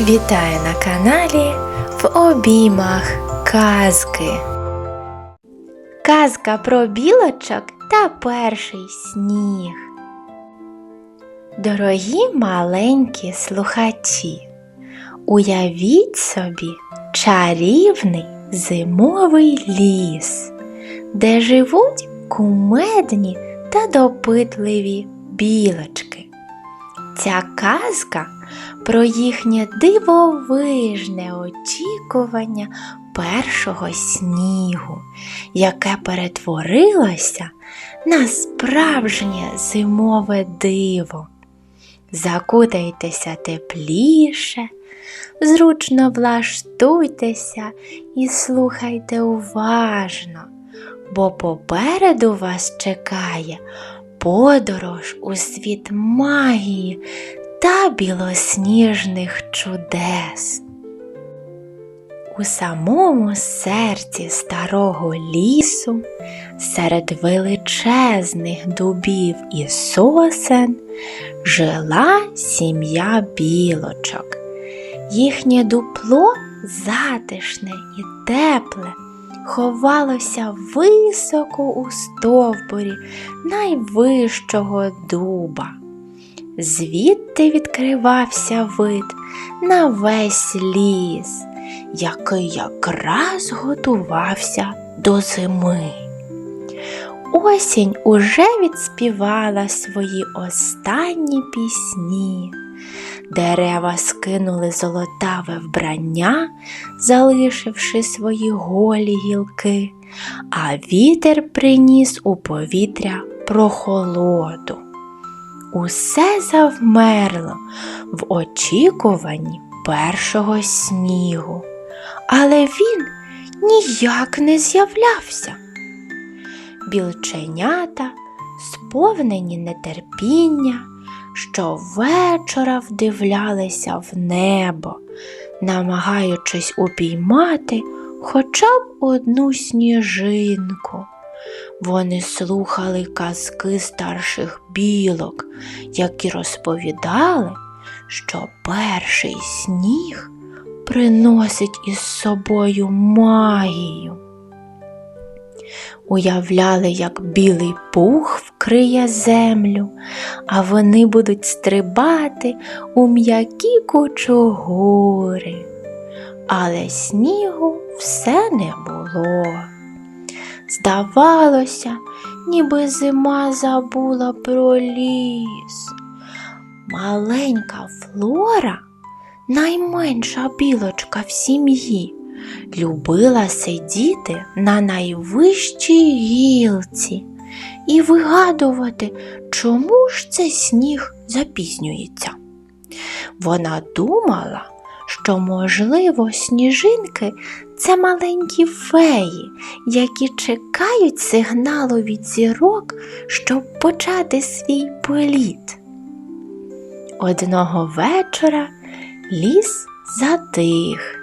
Вітаю на каналі в обіймах казки. Казка про білочок та перший сніг. Дорогі маленькі слухачі, уявіть собі чарівний зимовий ліс, де живуть кумедні та допитливі білочки. Ця казка про їхнє дивовижне очікування першого снігу, яке перетворилося на справжнє зимове диво. Закутайтеся тепліше, зручно влаштуйтеся і слухайте уважно, бо попереду вас чекає подорож у світ магії та білосніжних чудес. У самому серці старого лісу, серед величезних дубів і сосен, жила сім'я білочок. Їхнє дупло затишне і тепле ховалося високо у стовбурі найвищого дуба. Звідти відкривався вид на весь ліс, який якраз готувався до зими. Осінь уже відспівала свої останні пісні. Дерева скинули золотаве вбрання, залишивши свої голі гілки, а вітер приніс у повітря прохолоду. Усе завмерло в очікуванні першого снігу, але він ніяк не з'являвся. Білченята, сповнені нетерпіння, щовечора вдивлялися в небо, намагаючись упіймати хоча б одну сніжинку. Вони слухали казки старших білок, які розповідали, що перший сніг приносить із собою магію. Уявляли, як білий пух вкриє землю, а вони будуть стрибати у м'які кучугури. Але снігу все не було. Здавалося, ніби зима забула про ліс. Маленька флора, найменша білочка в сім'ї, любила сидіти на найвищій гілці і вигадувати, чому ж цей сніг запізнюється. Вона думала, що, можливо, сніжинки це маленькі феї, які чекають сигналу від зірок, щоб почати свій політ. Одного вечора ліс затих.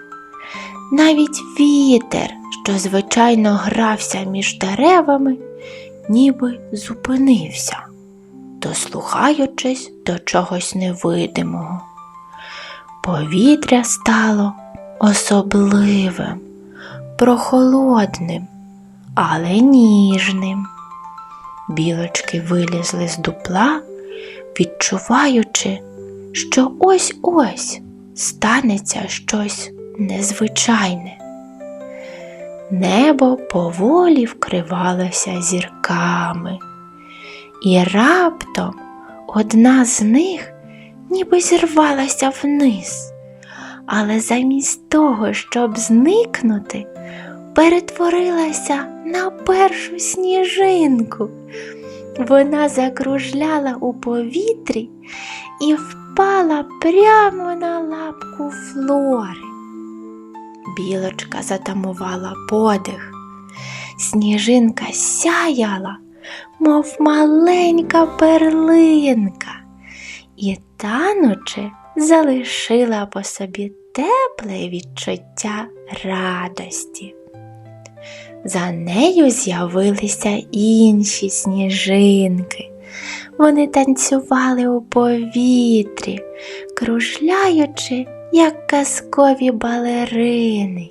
Навіть вітер, що звичайно грався між деревами, ніби зупинився, дослухаючись до чогось невидимого. Повітря стало особливим, прохолодним, але ніжним. Білочки вилізли з дупла, відчуваючи, що ось-ось станеться щось незвичайне. Небо поволі вкривалося зірками, і раптом одна з них ніби зірвалася вниз, але замість того, щоб зникнути, перетворилася на першу сніжинку. Вона закружляла у повітрі і впала прямо на лапку флори. Білочка затамувала подих. Сніжинка сяяла, мов маленька перлинка, і танучи залишила по собі тепле відчуття радості. За нею з'явилися інші сніжинки. Вони танцювали у повітрі, кружляючи як казкові балерини,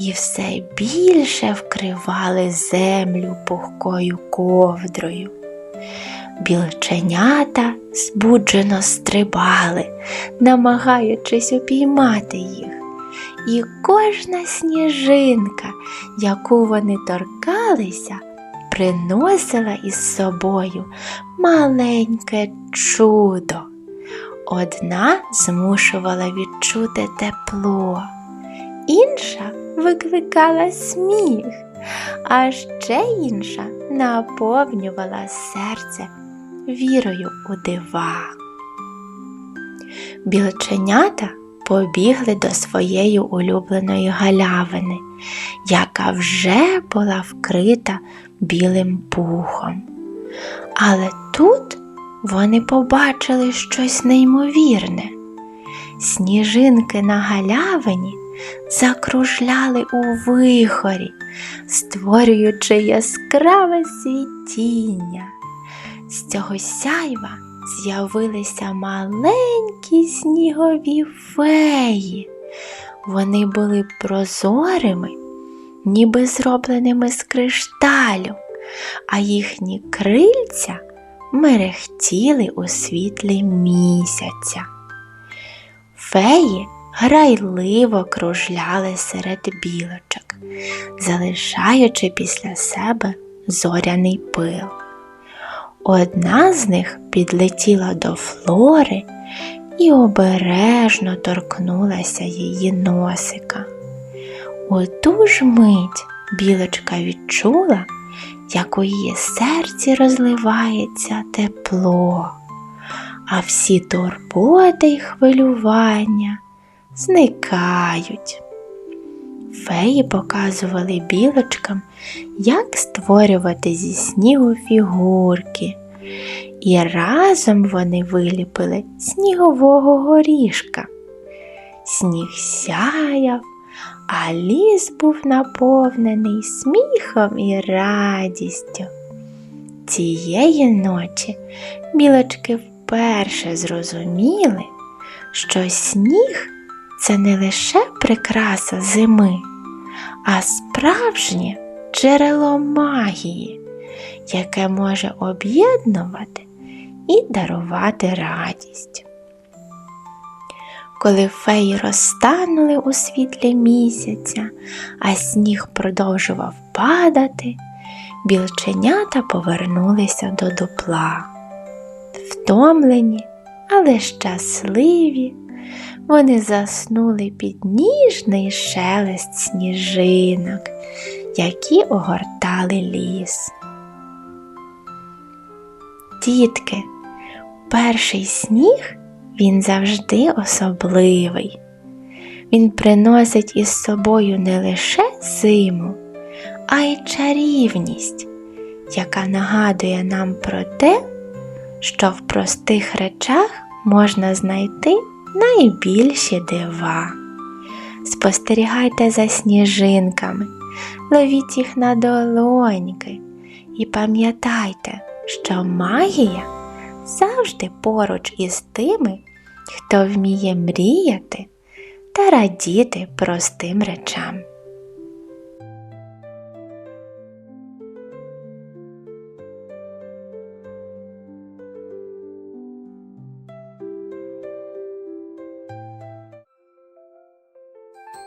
і все більше вкривали землю пухкою ковдрою. Білченята збуджено стрибали, намагаючись упіймати їх. І кожна сніжинка, яку вони торкалися, приносила із собою маленьке чудо. Одна змушувала відчути тепло, інша викликала сміх, а ще інша наповнювала серце вірою у дива. Білченята побігли до своєї улюбленої галявини, яка вже була вкрита білим пухом. Але тут вони побачили щось неймовірне. Сніжинки на галявині закружляли у вихорі, створюючи яскраве світіння. З цього сяйва з'явилися маленькі снігові феї. Вони були прозорими, ніби зробленими з кришталю, а їхні крильця мерехтіли у світлі місяця. Феї грайливо кружляли серед білочок, залишаючи після себе зоряний пил. Одна з них підлетіла до флори і обережно торкнулася її носика. У ту ж мить білочка відчула, як у її серці розливається тепло, а всі турботи й хвилювання зникають. Феї показували білочкам, як створювати зі снігу фігурки, і разом вони виліпили снігового горішка. Сніг сяяв, а ліс був наповнений сміхом і радістю. Цієї ночі білочки вперше зрозуміли, що сніг це не лише прикраса зими, а справжнє джерело магії, яке може об'єднувати і дарувати радість. Коли феї розтанули у світлі місяця, а сніг продовжував падати, білченята повернулися до дупла. Втомлені, але щасливі, вони заснули під ніжний шелест сніжинок, які огортали ліс. Дітки, перший сніг він завжди особливий. Він приносить із собою не лише зиму, а й чарівність, яка нагадує нам про те, що в простих речах можна знайти найбільші дива. Спостерігайте за сніжинками, ловіть їх на долоньки і пам'ятайте, що магія завжди поруч із тими, хто вміє мріяти та радіти простим речам.